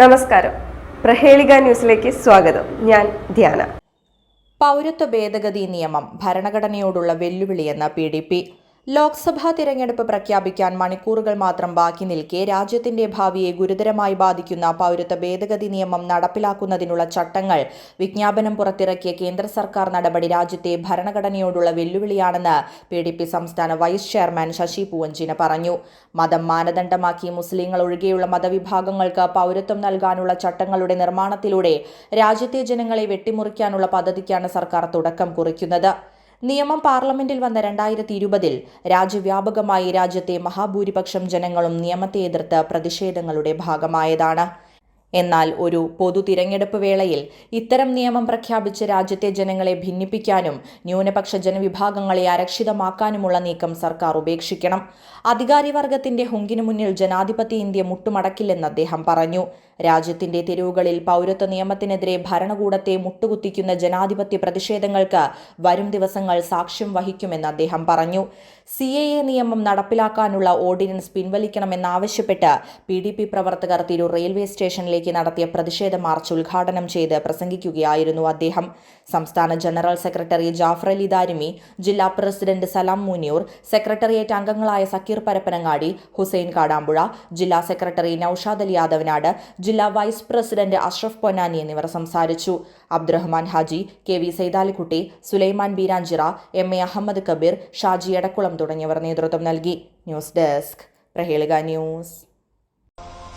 നമസ്കാരം. പ്രഹേളിക ന്യൂസിലേക്ക് സ്വാഗതം. ഞാൻ ധ്യാന. പൗരത്വ ഭേദഗതി നിയമം ഭരണഘടനയോടുള്ള വെല്ലുവിളിയെന്ന പി ഡി പി ലോക്സഭാ തിരഞ്ഞെടുപ്പ് പ്രഖ്യാപിക്കാൻ മണിക്കൂറുകൾ മാത്രം ബാക്കി നിൽക്കെ രാജ്യത്തിന്റെ ഭാവിയെ ഗുരുതരമായി ബാധിക്കുന്ന പൗരത്വ ഭേദഗതി നിയമം നടപ്പിലാക്കുന്നതിനുള്ള ചട്ടങ്ങൾ വിജ്ഞാപനം പുറത്തിറക്കിയ കേന്ദ്ര സർക്കാർ നടപടി രാജ്യത്തെ ഭരണഘടനയോടുള്ള വെല്ലുവിളിയാണെന്ന് പി ഡി പി സംസ്ഥാന വൈസ് ചെയർമാൻ ശശി പൂവഞ്ചിന പറഞ്ഞു. മതം മാനദണ്ഡമാക്കി മുസ്ലിങ്ങൾ ഒഴികെയുള്ള മതവിഭാഗങ്ങൾക്ക് പൗരത്വം നൽകാനുള്ള ചട്ടങ്ങളുടെ നിർമ്മാണത്തിലൂടെ രാജ്യത്തെ ജനങ്ങളെ വെട്ടിമുറിക്കാനുള്ള പദ്ധതിക്കാണ് സർക്കാർ തുടക്കം കുറിക്കുന്നത്. നിയമം പാർലമെന്റിൽ വന്ന രണ്ടായിരത്തി ഇരുപതിൽ രാജ്യവ്യാപകമായി രാജ്യത്തെ മഹാഭൂരിപക്ഷം ജനങ്ങളും നിയമത്തെ എതിർത്ത് പ്രതിഷേധങ്ങളുടെ ഭാഗമായതാണ്. എന്നാൽ ഒരു പൊതു തിരഞ്ഞെടുപ്പ് വേളയിൽ ഇത്തരം നിയമം പ്രഖ്യാപിച്ച് രാജ്യത്തെ ജനങ്ങളെ ഭിന്നിപ്പിക്കാനും ന്യൂനപക്ഷ ജനവിഭാഗങ്ങളെ അരക്ഷിതമാക്കാനുമുള്ള നീക്കം സർക്കാർ ഉപേക്ഷിക്കണം. അധികാരിവർഗത്തിന്റെ ഹുങ്കിനു മുന്നിൽ ജനാധിപത്യ ഇന്ത്യ മുട്ടുമടക്കില്ലെന്ന് അദ്ദേഹം പറഞ്ഞു. രാജ്യത്തിന്റെ തെരുവുകളിൽ പൗരത്വ നിയമത്തിനെതിരെ ഭരണകൂടത്തെ മുട്ടുകുത്തിക്കുന്ന ജനാധിപത്യ പ്രതിഷേധങ്ങൾക്ക് വരും ദിവസങ്ങൾ സാക്ഷ്യം വഹിക്കുമെന്ന് അദ്ദേഹം പറഞ്ഞു. സി എ എ നിയമം നടപ്പിലാക്കാനുള്ള ഓർഡിനൻസ് പിൻവലിക്കണമെന്നാവശ്യപ്പെട്ട് പി ഡി പി പ്രവർത്തകർ തിരൂർ റെയിൽവേ സ്റ്റേഷനിലേക്ക് നടത്തിയ പ്രതിഷേധ മാർച്ച് ഉദ്ഘാടനം ചെയ്ത് പ്രസംഗിക്കുകയായിരുന്നു അദ്ദേഹം. സംസ്ഥാന ജനറൽ സെക്രട്ടറി ജാഫർ അലി ദാരിമി ജില്ലാ പ്രസിഡന്റ് സലാം മുനിയൂർ സെക്രട്ടേറിയറ്റ് അംഗങ്ങളായ സക്കീർ പരപ്പനങ്ങാടി ഹുസൈൻ കാടാമ്പുഴ ജില്ലാ സെക്രട്ടറി നൌഷാദ് അലി യാദവനാട് ജില്ലാ വൈസ് പ്രസിഡന്റ് അഷ്റഫ് പൊന്നാനി എന്നിവർ സംസാരിച്ചു. Abdurahman Haji K V Saithalikutty Sulaiman Beeranchira M A Ahammed Kabeer Shaji Edakkulam തുടങ്ങിയവർ നേതൃത്വം നൽകി. News desk Prahelika news.